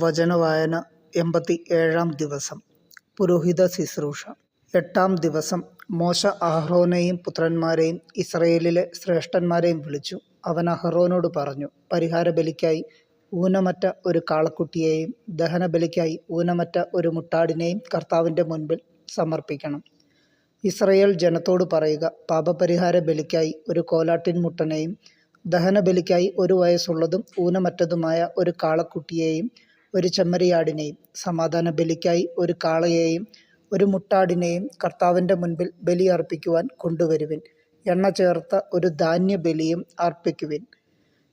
വചനവായന എൺപത്തി ഏഴാം ദിവസം. പുരോഹിത ശുശ്രൂഷ. എട്ടാം ദിവസം മോശ അഹ്റോനെയും പുത്രന്മാരെയും ഇസ്രയേലിലെ ശ്രേഷ്ഠന്മാരെയും വിളിച്ചു. അവൻ അഹ്റോനോട് പറഞ്ഞു പരിഹാരബലിക്കായി ഊനമറ്റ ഒരു കാളക്കുട്ടിയെയും ദഹനബലിക്കായി ഊനമറ്റ ഒരു മുട്ടാടിനെയും കർത്താവിന്റെ മുൻപിൽ സമർപ്പിക്കണം. ഇസ്രയേൽ ജനത്തോട് പറയുക പാപപരിഹാര ബലിക്കായി ഒരു കോലാട്ടിൻ മുട്ടനെയും ദഹനബലിക്കായി ഒരു വയസ്സുള്ളതും ഊനമറ്റതുമായ ഒരു കാളക്കുട്ടിയെയും ഒരു ചെമ്മരിയാടിനെയും സമാധാന ബലിക്കായി ഒരു കാളയെയും ഒരു മുട്ടാടിനെയും കർത്താവിന്റെ മുൻപിൽ ബലി അർപ്പിക്കുവാൻ കൊണ്ടുവരുവിൻ. എണ്ണ ചേർത്ത ഒരു ധാന്യബലിയും അർപ്പിക്കുവിൻ.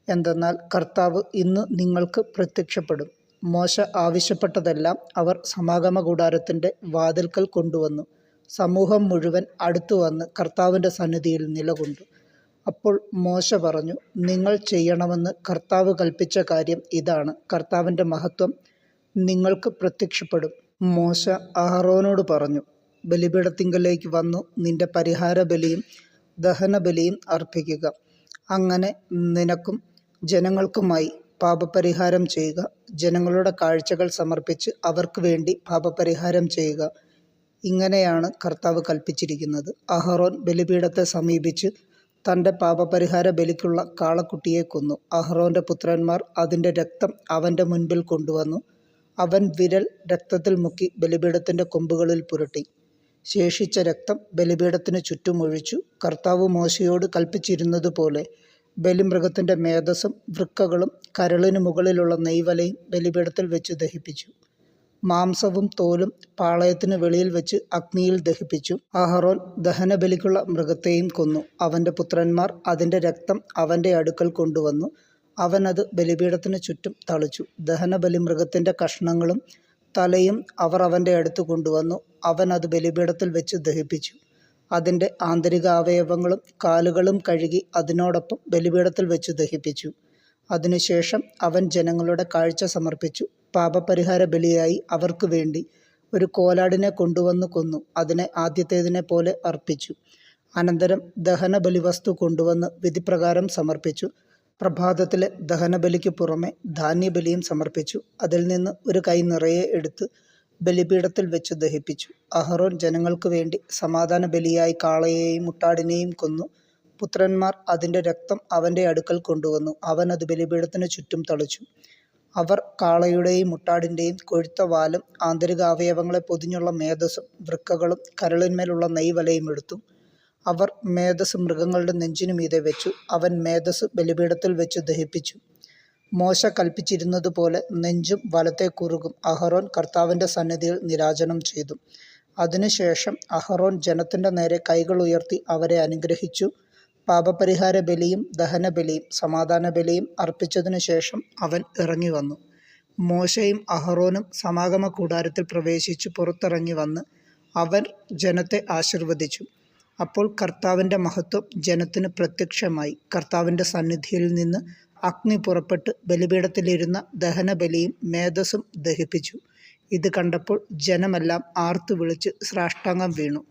എന്തെന്നാൽ കർത്താവ് ഇന്ന് നിങ്ങൾക്ക് പ്രത്യക്ഷപ്പെടും. മോശ ആവശ്യപ്പെട്ടതെല്ലാം അവർ സമാഗമ കൂടാരത്തിന്റെ വാതിൽക്കൽ കൊണ്ടുവന്നു. സമൂഹം മുഴുവൻ അടുത്തു വന്ന് കർത്താവിന്റെ സന്നിധിയിൽ നിലകൊണ്ടു. അപ്പോൾ മോശ പറഞ്ഞു നിങ്ങൾ ചെയ്യണമെന്ന് കർത്താവ് കൽപ്പിച്ച കാര്യം ഇതാണ്. കർത്താവിന്റെ മഹത്വം നിങ്ങൾക്ക് പ്രത്യക്ഷപ്പെടും. മോശ അഹറോനോട് പറഞ്ഞു ബലിപീഠത്തിങ്കലേക്ക് വന്നു നിന്റെ പരിഹാര ബലിയും ദഹനബലിയും അർപ്പിക്കുക. അങ്ങനെ നിനക്കും ജനങ്ങൾക്കുമായി പാപപരിഹാരം ചെയ്യുക. ജനങ്ങളുടെ കാഴ്ചകൾ സമർപ്പിച്ച് അവർക്ക് വേണ്ടി പാപപരിഹാരം ചെയ്യുക. ഇങ്ങനെയാണ് കർത്താവ് കൽപ്പിച്ചിരിക്കുന്നത്. അഹറോൻ ബലിപീഠത്തെ സമീപിച്ച് തന്റെ പാപപരിഹാര ബലിക്കുള്ള കാളക്കുട്ടിയെ കൊന്നു. അഹ്റോന്റെ പുത്രന്മാർ അതിന്റെ രക്തം അവന്റെ മുൻപിൽ കൊണ്ടുവന്നു. അവൻ വിരൽ രക്തത്തിൽ മുക്കി ബലിപീഠത്തിന്റെ കൊമ്പുകളിൽ പുരട്ടി. ശേഷിച്ച രക്തം ബലിപീഠത്തിന് ചുറ്റും ഒഴിച്ചു കർത്താവ് മോശയോട് കൽപ്പിച്ചിരുന്നതുപോലെ ബലിമൃഗത്തിന്റെ മേധസ്സും വൃക്കകളും കരളിനു മുകളിലുള്ള നെയ്വലയും ബലിപീഠത്തിൽ വെച്ച് ദഹിപ്പിച്ചു. മാംസവും തോലും പാളയത്തിന് വെളിയിൽ വെച്ച് അഗ്നിയിൽ ദഹിപ്പിച്ചു. അഹറോൻ ദഹനബലിക്കുള്ള മൃഗത്തെയും കൊന്നു. അവന്റെ പുത്രന്മാർ അതിന്റെ രക്തം അവന്റെ അടുക്കൽ കൊണ്ടുവന്നു. അവൻ അത് ബലിപീഠത്തിന് ചുറ്റും തളിച്ചു. ദഹനബലി മൃഗത്തിന്റെ കഷ്ണങ്ങളും തലയും അവർ അവന്റെ അടുത്ത് കൊണ്ടുവന്നു. അവൻ അത് ബലിപീഠത്തിൽ വെച്ച് ദഹിപ്പിച്ചു. അതിന്റെ ആന്തരിക അവയവങ്ങളും കാലുകളും കഴുകി അതിനോടൊപ്പം ബലിപീഠത്തിൽ വെച്ച് ദഹിപ്പിച്ചു. അതിനുശേഷം അവൻ ജനങ്ങളുടെ കാഴ്ച സമർപ്പിച്ചു. പാപപരിഹാര ബലിയായി അവർക്ക് വേണ്ടി ഒരു കോലാടിനെ കൊണ്ടുവന്നു കൊന്നു. അതിനെ ആദ്യത്തേതിനെ പോലെ അർപ്പിച്ചു. അനന്തരം ദഹനബലി വസ്തു കൊണ്ടുവന്ന് വിധിപ്രകാരം സമർപ്പിച്ചു. പ്രഭാതത്തിലെ ദഹനബലിക്ക് പുറമെ ധാന്യബലിയും സമർപ്പിച്ചു. അതിൽ നിന്ന് ഒരു കൈ നിറയെ എടുത്ത് ബലിപീഠത്തിൽ വെച്ച് ദഹിപ്പിച്ചു. അഹറോൻ ജനങ്ങൾക്ക് വേണ്ടി സമാധാന ബലിയായി കാളയെയും മുട്ടാടിനെയും കൊന്നു. പുത്രന്മാർ അതിന്റെ രക്തം അവന്റെ അടുക്കൽ കൊണ്ടുവന്നു. അവൻ അത് ബലിപീഠത്തിന് ചുറ്റും തളിച്ചു. അവർ കാളയുടെയും മുട്ടാടിന്റെയും കൊഴുത്ത വാലും ആന്തരികാവയവങ്ങളെ പൊതിഞ്ഞുള്ള മേധസ്സും വൃക്കകളും കരളിന്മേലുള്ള നെയ്വലയും എടുത്തു. അവർ മേധസ് മൃഗങ്ങളുടെ നെഞ്ചിനു മീതെ വെച്ചു. അവൻ മേധസ് ബലിപീഠത്തിൽ വെച്ചു ദഹിപ്പിച്ചു. മോശ കൽപ്പിച്ചിരുന്നതുപോലെ നെഞ്ചും വലത്തെ കുറുകും അഹരോൻ കർത്താവിന്റെ സന്നിധിയിൽ നിരാജനം ചെയ്തു. അതിനുശേഷം അഹരോൻ ജനത്തിന്റെ നേരെ കൈകൾ ഉയർത്തി അവരെ അനുഗ്രഹിച്ചു. പാപപരിഹാര ബലിയും ദഹനബലിയും സമാധാന ബലിയും അർപ്പിച്ചതിനു ശേഷം അവൻ ഇറങ്ങി വന്നു. മോശയും അഹറോനും സമാഗമ കൂടാരത്തിൽ പ്രവേശിച്ച് പുറത്തിറങ്ങി വന്ന് അവൻ ജനത്തെ ആശീർവദിച്ചു. അപ്പോൾ കർത്താവിന്റെ മഹത്വം ജനത്തിന് പ്രത്യക്ഷമായി. കർത്താവിന്റെ സന്നിധിയിൽ നിന്ന് അഗ്നി പുറപ്പെട്ട് ബലിപീഠത്തിലിരുന്ന ദഹനബലിയും മേധസ്സും ദഹിപ്പിച്ചു. ഇത് കണ്ടപ്പോൾ ജനമെല്ലാം ആർത്തു വിളിച്ച് സാഷ്ടാംഗം വീണു.